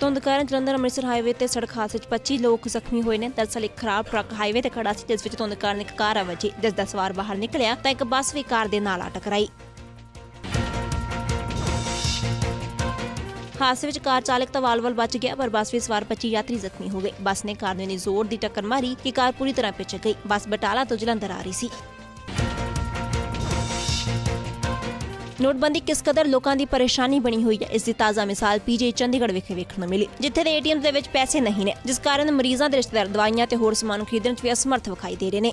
ਧੁੰਦ ਕਾਰਨ ਜਲੰਧਰ ਅੰਮ੍ਰਿਤਸਰ ਹਾਈਵੇ ਤੇ ਸੜਕ ਹਾਦਸੇ 'ਚ 25 ਲੋਕ ਜ਼ਖਮੀ ਹੋਏ ਨੇ। ਦਰਅਸਲ ਇੱਕ ਖਰਾਬ ਟਰੱਕ ਹਾਈਵੇ ਤੇ ਖੜਾ ਸੀ, ਜਿਸ ਵਿੱਚ ਧੁੰਦ ਕਾਰਨ ਇੱਕ ਕਾਰ ਆ ਜਿਸ ਦਾ ਸਵਾਰ ਬਾਹਰ ਨਿਕਲਿਆ ਤਾਂ ਇੱਕ ਬੱਸ ਵੀ ਕਾਰ ਦੇ ਨਾਲ ਆ ਟਕਰਾਈ ਹਾਦਸੇ ਵਿੱਚ ਕਾਰ ਚਾਲਕ ਤਾਂ ਵਾਲ-ਵਾਲ ਬਚ ਗਿਆ, ਪਰ ਬੱਸ ਵਿੱਚ ਸਵਾਰ 25 ਯਾਤਰੀ ਜ਼ਖਮੀ ਹੋ ਗਏ। ਬੱਸ ਨੇ ਕਾਰ ਨੂੰ ਇੰਨੀ ਜ਼ੋਰ ਦੀ ਟੱਕਰ ਮਾਰੀ ਕਿ ਕਾਰ ਪੂਰੀ ਤਰ੍ਹਾਂ ਪਿੱਛ ਗਈ। ਬੱਸ ਬਟਾਲਾ ਤੋਂ ਜਲੰਧਰ ਆ ਰਹੀ ਸੀ। ਨੋਟਬੰਦੀ ਕਿਸ ਕਦਰ ਲੋਕਾਂ ਦੀ ਪਰੇਸ਼ਾਨੀ ਬਣੀ ਹੋਈ ਹੈ? ਇਸ ਦੀ ਤਾਜ਼ਾ ਮਿਸਾਲ ਪੀਜੀ ਚੰਡੀਗੜ੍ਹ ਵਿਖੇ ਵੇਖਣ ਨੂੰ ਮਿਲੀ। ਜਿੱਥੇ ਦੇ ਏਟੀਐਮ ਦੇ ਵਿੱਚ ਪੈਸੇ ਨਹੀਂ ਨੇ, ਜਿਸ ਕਾਰਨ ਮਰੀਜ਼ਾਂ ਦੇ ਰਿਸ਼ਤੇਦਾਰ ਦਵਾਈਆਂ ਤੇ ਹੋਰ ਸਮਾਨ ਖਰੀਦਣ 'ਚ ਵੀ ਅਸਮਰਥ ਵਿਖਾਈ ਦੇ ਰਹੇ ਨੇ।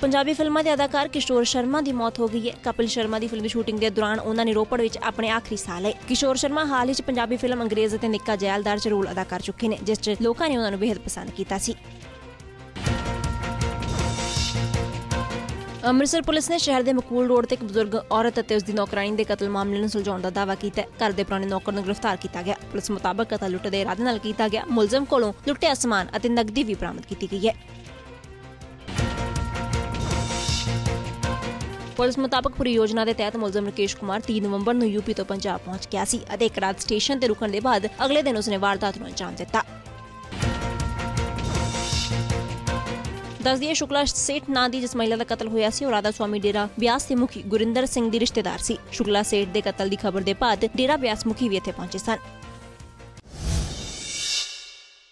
ਪੰਜਾਬੀ ਫਿਲਮਾਂ ਦੇ ਅਦਾਕਾਰ ਕਿਸ਼ੋਰ ਸ਼ਰਮਾ ਦੀ ਮੌਤ ਹੋ ਗਈ ਹੈ। ਕਪਿਲ ਸ਼ਰਮਾ ਦੀ ਫਿਲਮੀ ਸ਼ੂਟਿੰਗ ਦੇ ਦੌਰਾਨ ਉਹਨਾਂ ਨੇ ਰੋਪੜ ਵਿੱਚ ਆਪਣੇ ਆਖਰੀ ਸਾਹ ਲਏ। ਕਿਸ਼ੋਰ ਸ਼ਰਮਾ ਹਾਲ ਹੀ 'ਚ ਪੰਜਾਬੀ ਫਿਲਮ ਅੰਗਰੇਜ਼ ਅਤੇ ਨਿੱਕਾ ਜੈਲਦਾਰ 'ਚ ਰੋਲ ਅਦਾ ਕਰ ਚੁੱਕੇ ਨੇ, ਜਿਸ 'ਚ ਲੋਕਾਂ ਨੇ ਉਹਨਾਂ ਨੂੰ ਬੇहद ਪਸੰਦ ਕੀਤਾ ਸੀ। ਅੰਮ੍ਰਿਤਸਰ ਪੁਲਿਸ ਨੇ ਸ਼ਹਿਰ ਦੇ ਮਕੂਲ ਰੋਡ ਤੇ ਇੱਕ ਬਜ਼ੁਰਗ ਔਰਤ ਅਤੇ ਉਸ ਦੀ ਨੌਕਰਾਨੀ ਦੇ ਕਤਲ ਮਾਮਲੇ ਨੂੰ ਸੁਲਝਾਉਣ ਦਾ ਦਾਅਵਾ ਕੀਤਾ ਹੈ। ਘਰ ਦੇ ਪੁਰਾਣੇ ਨੌਕਰ ਨੂੰ ਗ੍ਰਿਫਤਾਰ ਕੀਤਾ ਗਿਆ। ਪੁਲਿਸ ਮੁਤਾਬਕ ਕਤਲ ਲੁੱਟ ਦੇ ਇਰਾਦੇ ਨਾਲ ਕੀਤਾ ਗਿਆ। ਮੁਲਜ਼ਮ ਕੋਲੋਂ ਲੁੱਟਿਆ ਸਮਾਨ ਅਤੇ ਨਕਦੀ ਵੀ ਬਰਾਮਦ ਕੀਤੀ ਗਈ ਹੈ। ਪੁਲਿਸ ਮੁਤਾਬਕ ਪੂਰੀ ਯੋਜਨਾ ਦੇ ਤਹਿਤ ਮੁਲਜ਼ਮ ਰਕੇਸ਼ ਕੁਮਾਰ 3 ਨਵੰਬਰ ਨੂੰ ਯੂਪੀ ਤੋਂ ਪੰਜਾਬ ਪਹੁੰਚ ਗਿਆ ਸੀ ਅਤੇ ਇੱਕ ਰਾਤ ਸਟੇਸ਼ਨ ਤੇ ਰੁਕਣ ਦੇ ਬਾਅਦ ਅਗਲੇ ਦਿਨ ਉਸਨੇ ਵਾਰਦਾਤ ਨੂੰ ਅੰਜਾਮ ਦਿੱਤਾ। ਦੱਸਦੀਏ ਸ਼ੁਕਲਾ ਸੇਠ ਨਾਂ ਦੀ ਜਿਸ ਮਹਿਲਾ ਦਾ ਕਤਲ ਹੋਇਆ ਸੀ, ਉਹ ਰਾਧਾ ਸਵਾਮੀ ਡੇਰਾ ਬਿਆਸ ਦੇ ਮੁਖੀ ਗੁਰਿੰਦਰ ਸਿੰਘ ਦੀ ਰਿਸ਼ਤੇਦਾਰ ਸੀ। ਸ਼ੁਕਲਾ ਸੇਠ ਦੇ ਕਤਲ ਦੀ ਖਬਰ ਦੇ ਬਾਅਦ ਡੇਰਾ ਬਿਆਸ ਮੁਖੀ ਵੀ ਇੱਥੇ ਪਹੁੰਚੇ ਸਨ।